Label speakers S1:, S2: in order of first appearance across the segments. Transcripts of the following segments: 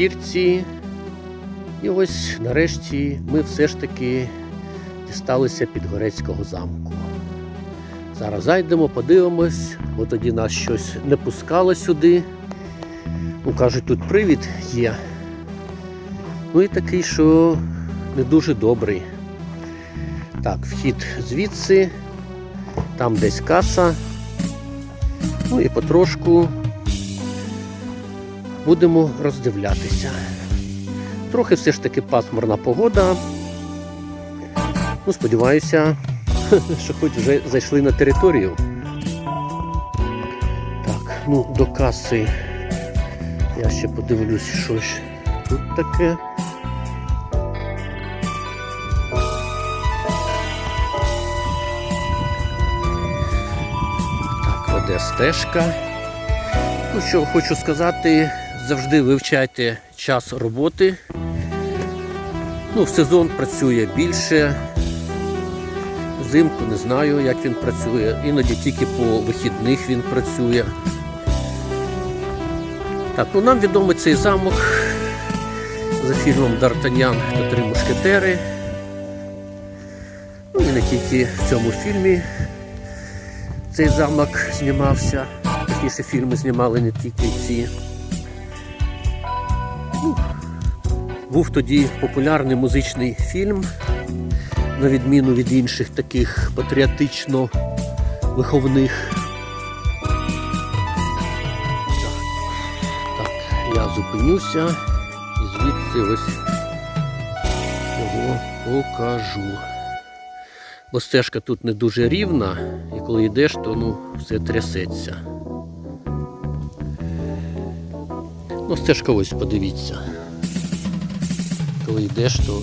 S1: п'ятихатірці. І ось нарешті ми все ж таки дісталися Підгорецького замку. Зараз зайдемо, подивимось, бо тоді нас щось не пускало сюди. Ну, кажуть, тут привід є. Ну і такий, що не дуже добрий. Так, вхід звідси, там десь каса. Ну і потрошку будемо роздивлятися. Трохи все ж таки пасмурна погода. Ну, сподіваюся, що хоч вже зайшли на територію. Так, ну до каси я ще подивлюсь, що ж тут таке. Так, веде стежка. Ну що хочу сказати, завжди вивчайте час роботи. Ну, в сезон працює більше. Взимку не знаю, як він працює. Іноді тільки по вихідних він працює. Так, ну нам відомий цей замок за фільмом Д'Артаньян та Три мушкетери. Ну і не тільки в цьому фільмі цей замок знімався. Точніше, фільми знімали не тільки ці. Був тоді популярний музичний фільм, на відміну від інших таких патріотично-виховних. Так, я зупинюся і звідси ось його покажу. Бо стежка тут не дуже рівна, і коли йдеш, то ну, все трясеться. Ну, стежка ось подивіться. Коли йдеш, то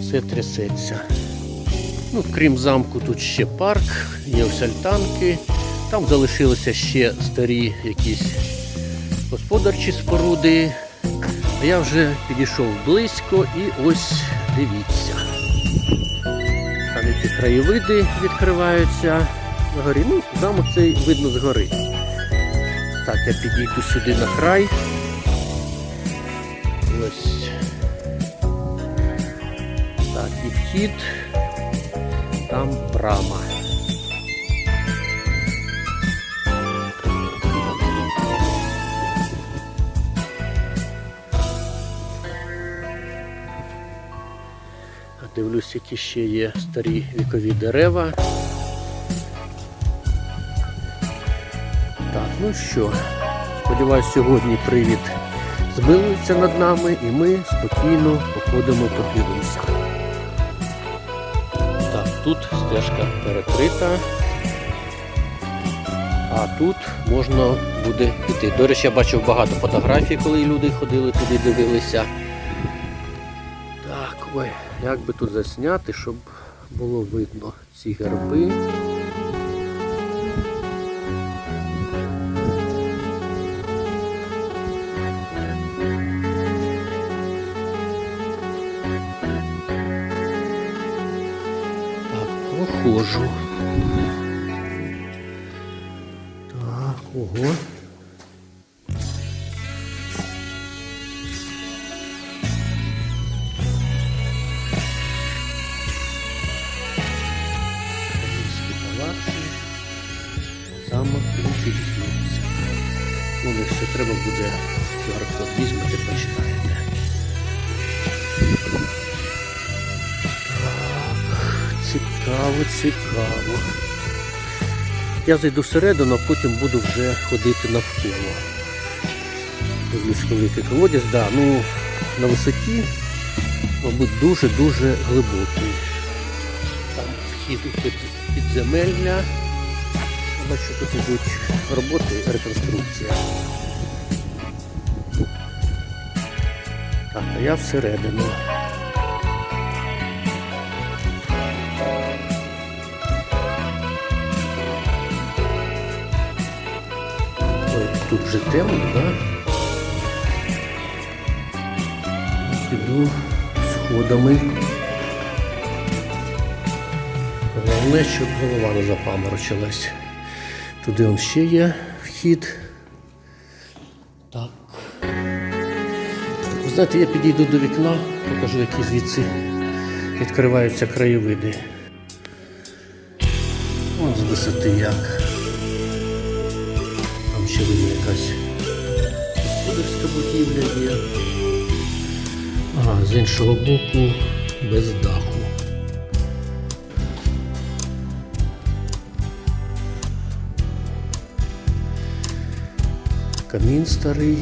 S1: все трясеться. Ну, крім замку, тут ще парк, є ось альтанки. Там залишилися ще старі якісь господарчі споруди. А я вже підійшов близько і ось дивіться. Там які краєвиди відкриваються горі. Ну, замок цей видно з гори. Так, я підійду сюди на край. Ось. Так, і вхід. Там брама. Дивлюсь, які ще є старі вікові дерева. Ну що, сподіваюсь, сьогодні привід змилується над нами і ми спокійно походимо, подивимося. Так, тут стежка перекрита, а тут можна буде піти. До речі, я бачив багато фотографій, коли люди ходили туди, дивилися. Так, ой, як би тут засняти, щоб було видно ці герби. Ну, все треба буде QR-код візьмете, почитаєте. Цікаво, цікаво. Я зайду всередину, а потім буду вже ходити навколо. Дивлюсь, великий колодязь, да, ну на висоті, мабуть, дуже-дуже глибокий. Там вхід у під, підземелля. Бачу, тут йдуть роботи, реконструкція. Так, а я всередину. Ой, тут вже темно, да? Піду сходами. Головне, щоб голова не запаморочилась. Туди он ще є вхід. Так. Знаєте, я підійду до вікна, покажу, які звідси відкриваються краєвиди. Вон з висоти як. Там ще видно якась господарська будівля є. А, з іншого боку без даху. Камін старий.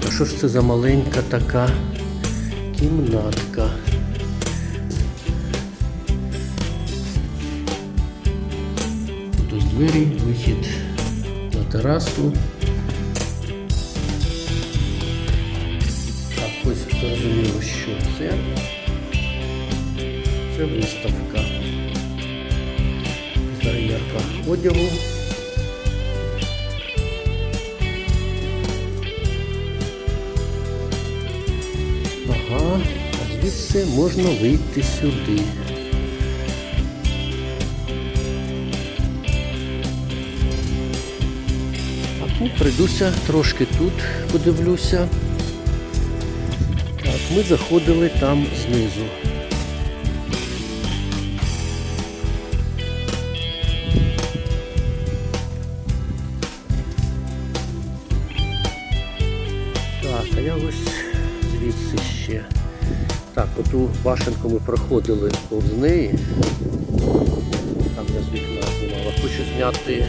S1: Так, а що ж це за маленька така кімнатка? Тут ось двері, вихід на терасу. Так, ось зрозуміло, що це. Це виставка. Зарядка одягу. Звідси можна вийти сюди. Ну, прийдуся трошки тут, подивлюся. Так, ми заходили там знизу. Оту башенку ми проходили повз неї. Там я з вікна знімала. Хочу зняти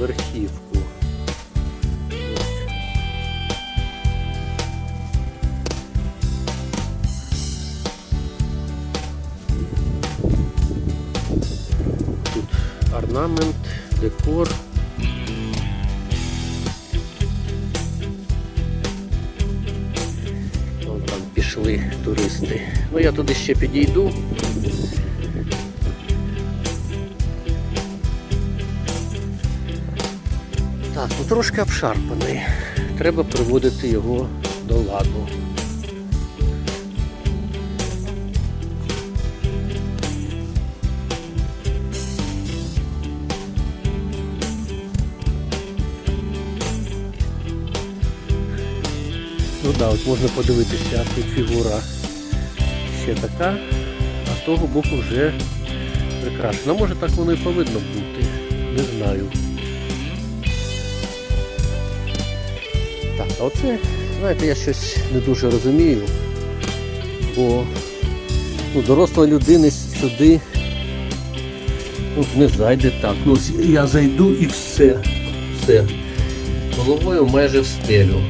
S1: верхівку. Пішли туристи. Ну я туди ще підійду. Так, ну трошки обшарпаний. Треба приводити його до ладу. Ну так, от можна подивитися, тут фігура ще така, а з того боку вже прикрашена. Може так воно і повинно бути. Не знаю. Так, а оце, знаєте, я щось не дуже розумію, бо ну, доросла людина сюди ну, не зайде так. Ну, я зайду і все. Все. Головою майже в стелю.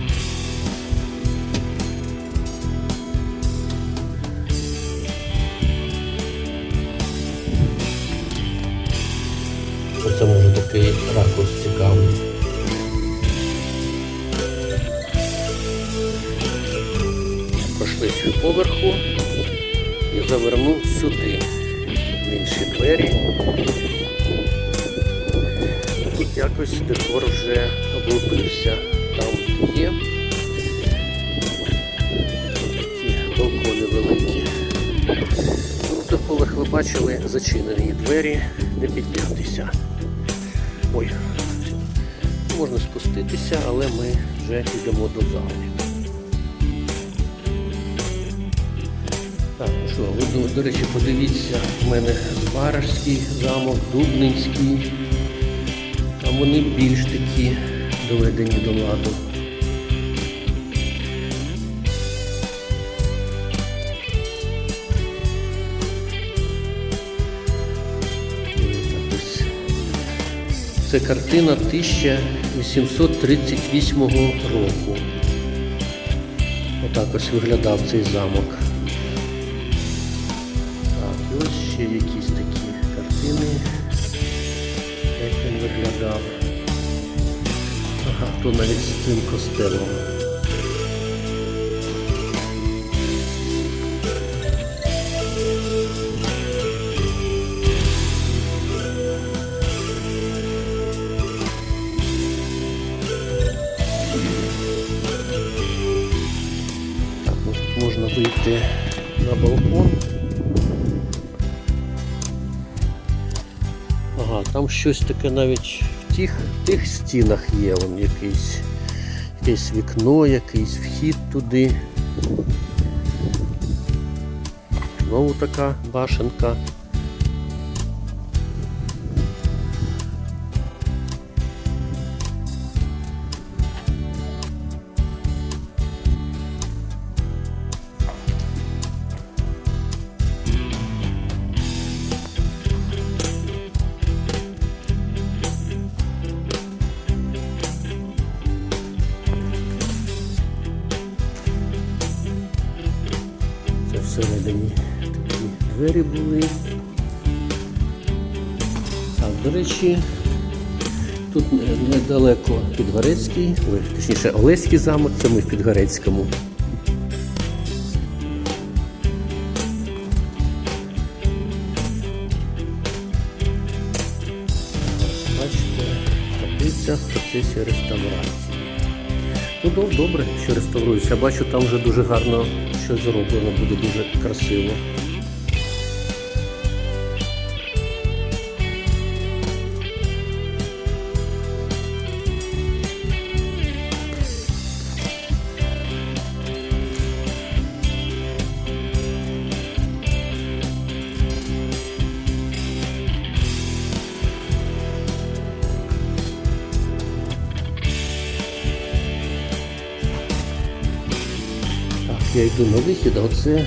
S1: Сюди. В інші двері. Тут якось декор вже облупився. Там є такі балкони великі. До ви бачили зачинені двері, не піднятися. Ой, можна спуститися, але ми вже йдемо до зали. Так, ну що, ви, до, до речі, подивіться, в мене Збаражський замок, Дубнинський. Там вони більш такі доведені до ладу. Це картина 1838 року. Отак ось виглядав цей замок. Ось ще якісь такі картини, як він виглядав. Ага, то навіть з цим костелом. Так, ну, можна вийти на балкон. Щось таке навіть в тих, тих стінах є, вон якийсь, якесь вікно, якийсь вхід туди. Знову така башенка. Так, тут недалеко Підгорецький, точніше Олеський замок, це ми в Підгорецькому. Бачите, таблиця в процесі реставрації. Ну добре, що реставрується. Бачу, там вже дуже гарно щось зроблено, буде дуже красиво. На вихід, оце,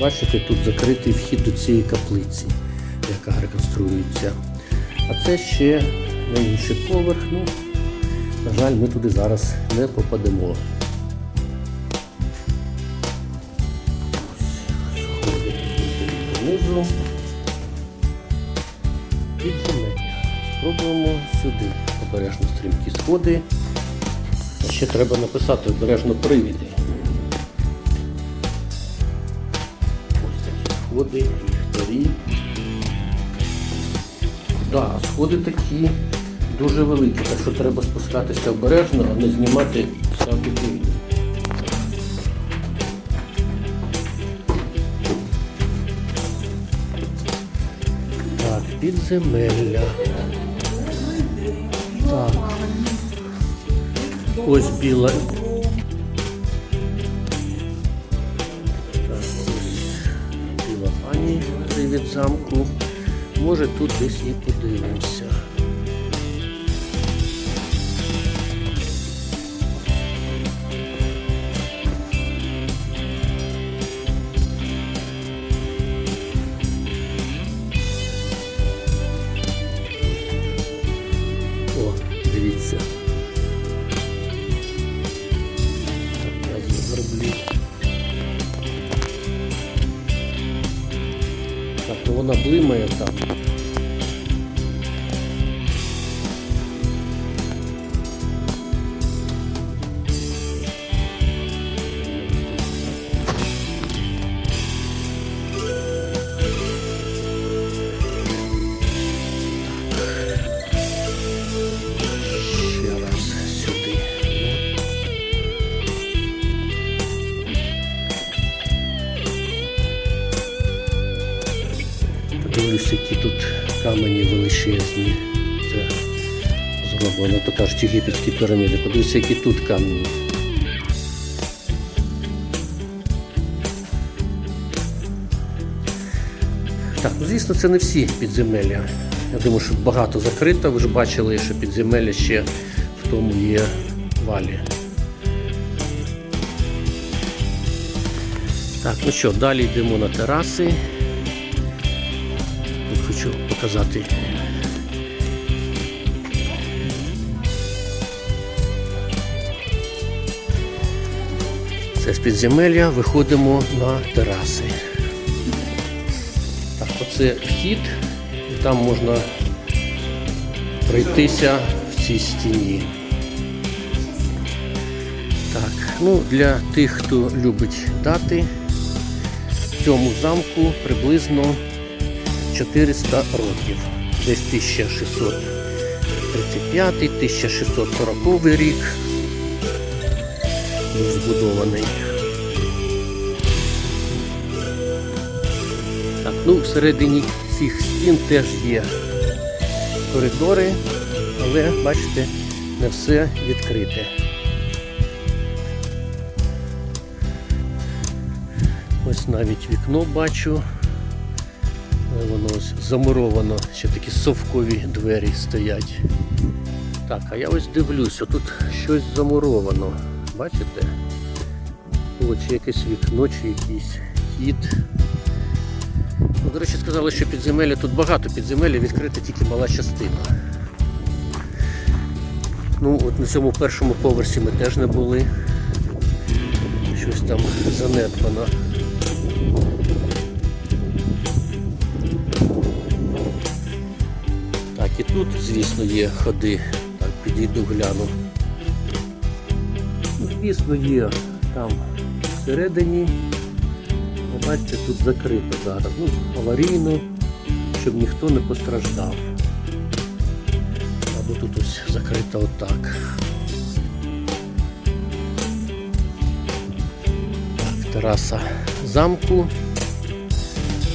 S1: бачите, тут закритий вхід до цієї каплиці, яка реконструюється. А це ще на інший поверх. Ну, на жаль, ми туди зараз не попадемо. Донизу. Підземення. Спробуємо сюди. Обережно стрімкі сходи. Ще треба написати обережно привіди. Сходи, ліхтарі. Так, сходи такі дуже великі, так що треба спускатися обережно, а не знімати сам відповідь. Так, підземелля. Так. Ось біла. Привід замку. Може тут десь і подивимося. Блимає там. Камені величезні. Це зроблено. То кажуть, єгипетські піраміди. Подивлюся, які тут камені. Так, ну звісно, це не всі підземелля. Я думаю, що багато закрито. Ви ж бачили, що підземелля ще в тому є валі. Так, ну що, далі йдемо на тераси. Тут хочу показати. Це з підземелля виходимо на тераси. Так, це вхід, і там можна пройтися в цій стіні. Так, ну для тих, хто любить дати, в цьому замку приблизно 400 років. Десь 1635, 1640 рік збудований. Так, ну всередині цих стін теж є коридори, але бачите, не все відкрите. Ось навіть вікно бачу. Але воно ось замуровано, ще такі совкові двері стоять. Так, а я ось дивлюся, тут щось замуровано. Бачите? О, чи якесь вікно, чи якийсь хід. Ну, до речі, сказали, що підземелля тут багато підземелля, відкрита тільки мала частина. Ну, от на цьому першому поверсі ми теж не були. Щось там занедбано. Так, і тут, звісно, є ходи. Так, підійду гляну. Ну, звісно, є там всередині. Бачите, тут закрито зараз. Ну, аварійно, щоб ніхто не постраждав. Або тут ось закрито отак. Так, тераса замку.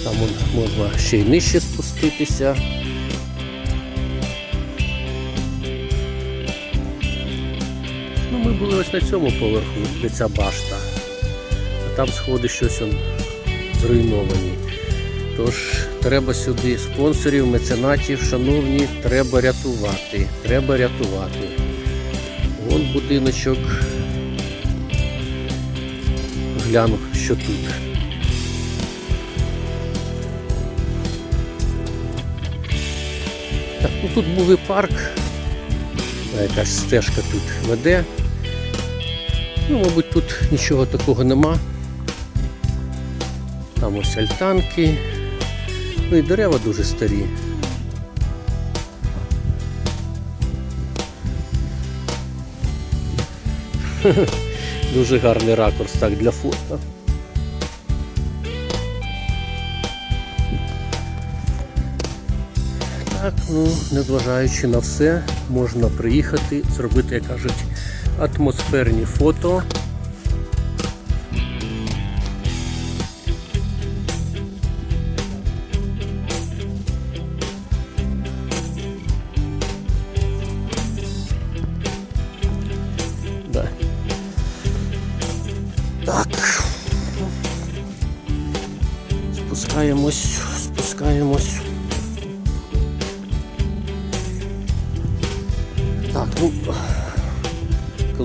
S1: Там можна ще й нижче спуститися. Ми були ось на цьому поверху, де ця башта. А там сходи щось он зруйновані. Тож треба сюди спонсорів, меценатів, шановні, треба рятувати. Треба рятувати. Вон будиночок. Гляну, що тут. Так, ну тут був і парк. Якась стежка тут веде. Ну, мабуть, тут нічого такого нема. Там ось альтанки. Ну і дерева дуже старі. Дуже гарний ракурс так для фото. Так, ну, незважаючи на все, можна приїхати, зробити, як кажуть, атмосферні фото.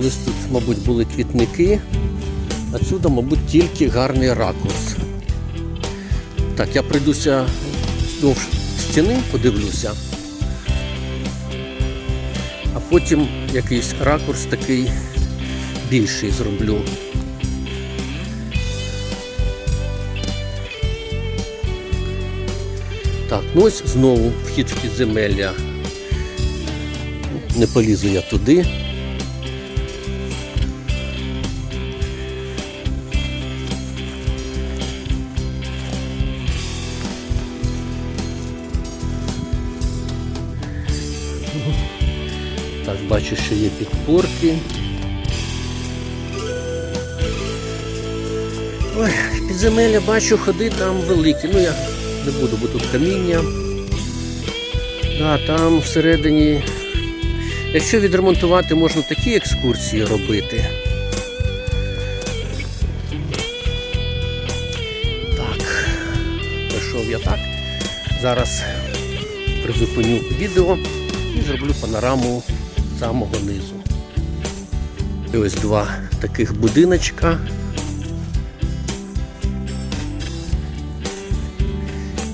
S1: Колись тут, мабуть, були квітники. Отсюда, мабуть, тільки гарний ракурс. Так, я прийдуся вздовж стіни, подивлюся. А потім якийсь ракурс такий більший зроблю. Так, ну ось знову вхід в підземелля. Не полізу я туди. Бачу, що є підпорки. Ой, підземелля бачу, ходи там великі. Ну я не буду, бо тут каміння. А там всередині Якщо відремонтувати, можна такі екскурсії робити. Так, прийшов я так. Зараз призупиню відео і зроблю панораму самого низу. І ось два таких будиночка.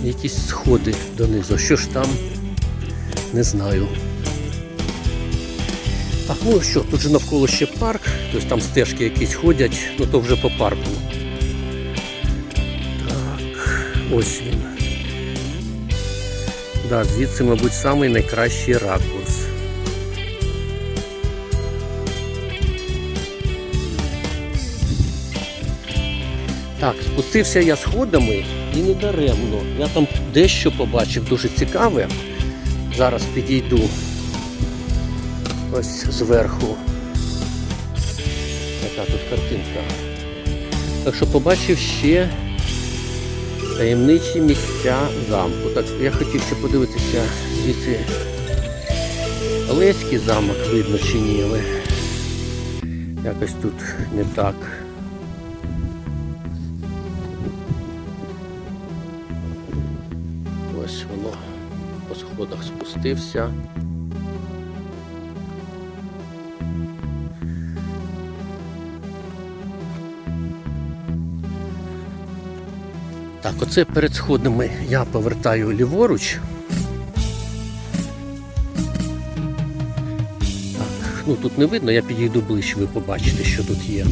S1: Якісь сходи донизу. Що ж там, не знаю. Так, ну що, тут же навколо ще парк, тобто там стежки якісь ходять, ну то вже по парку. Так, ось він. Да, звідси, мабуть, самий найкращий ракурс. Так, спустився я сходами і не даремно. Я там дещо побачив дуже цікаве. Зараз підійду ось зверху. Така тут картинка. Так що побачив ще таємничі місця замку. Так, я хотів ще подивитися звідси Олеський замок видно чи ні, але якось тут не так. Сходах спустився. Так, оце перед сходами я повертаю ліворуч. Так, ну тут не видно, я підійду ближче, ви побачите, що тут є.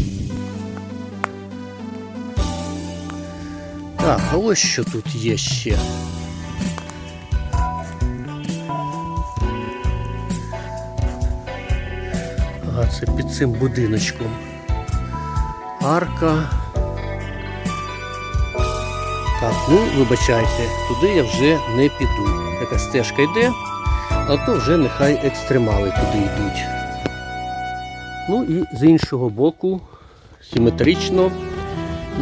S1: Так, а ось що тут є ще. Це під цим будиночком. Арка. Так, ну вибачайте, туди я вже не піду. Якась стежка йде, а то вже нехай екстремали туди йдуть. Ну і з іншого боку, симетрично,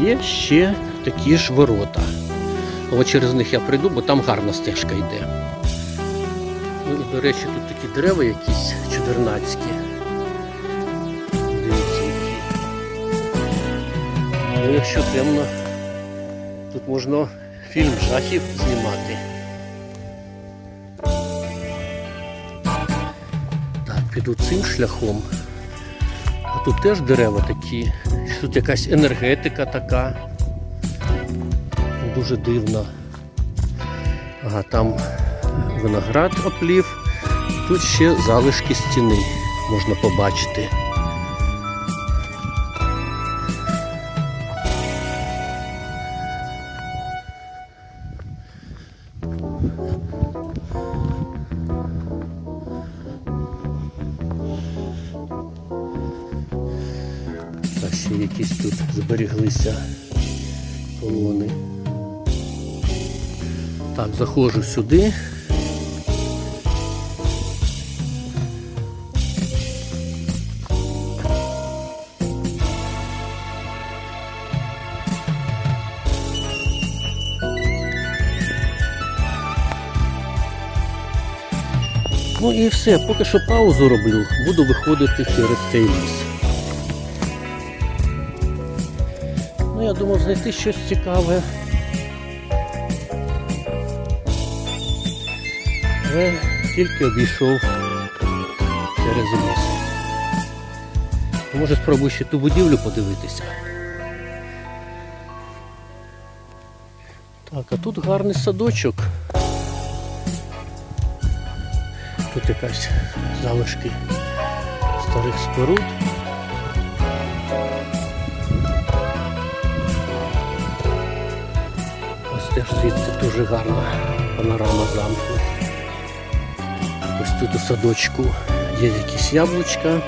S1: є ще такі ж ворота. Але через них я прийду, бо там гарна стежка йде. Ну і до речі, тут такі дерева якісь чудернацькі. Ну, якщо темно, тут можна фільм жахів знімати. Так, піду цим шляхом. А тут теж дерева такі. Тут якась енергетика така. Дуже дивна. Ага, там виноград оплів. Тут ще залишки стіни можна побачити. Зберіглися колони. Так, заходжу сюди. Ну і все, поки що паузу роблю, буду виходити через цей ліс. Думав знайти щось цікаве. Але тільки обійшов через ліс. Може спробую ще ту будівлю подивитися. Так, а тут гарний садочок. Тут якась залишки старих споруд. Ось звідси дуже гарна панорама замку. Ось тут у садочку є якісь яблучка.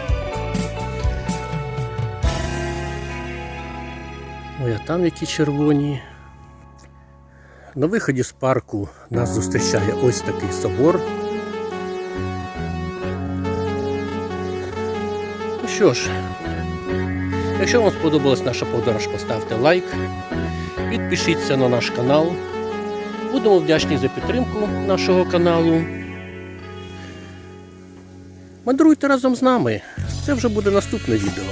S1: Ой, а там які червоні. На виході з парку нас зустрічає ось такий собор. Ну що ж, якщо вам сподобалась наша подорож, поставте лайк, підпишіться на наш канал. Будемо вдячні за підтримку нашого каналу. Мандруйте разом з нами. Це вже буде наступне відео.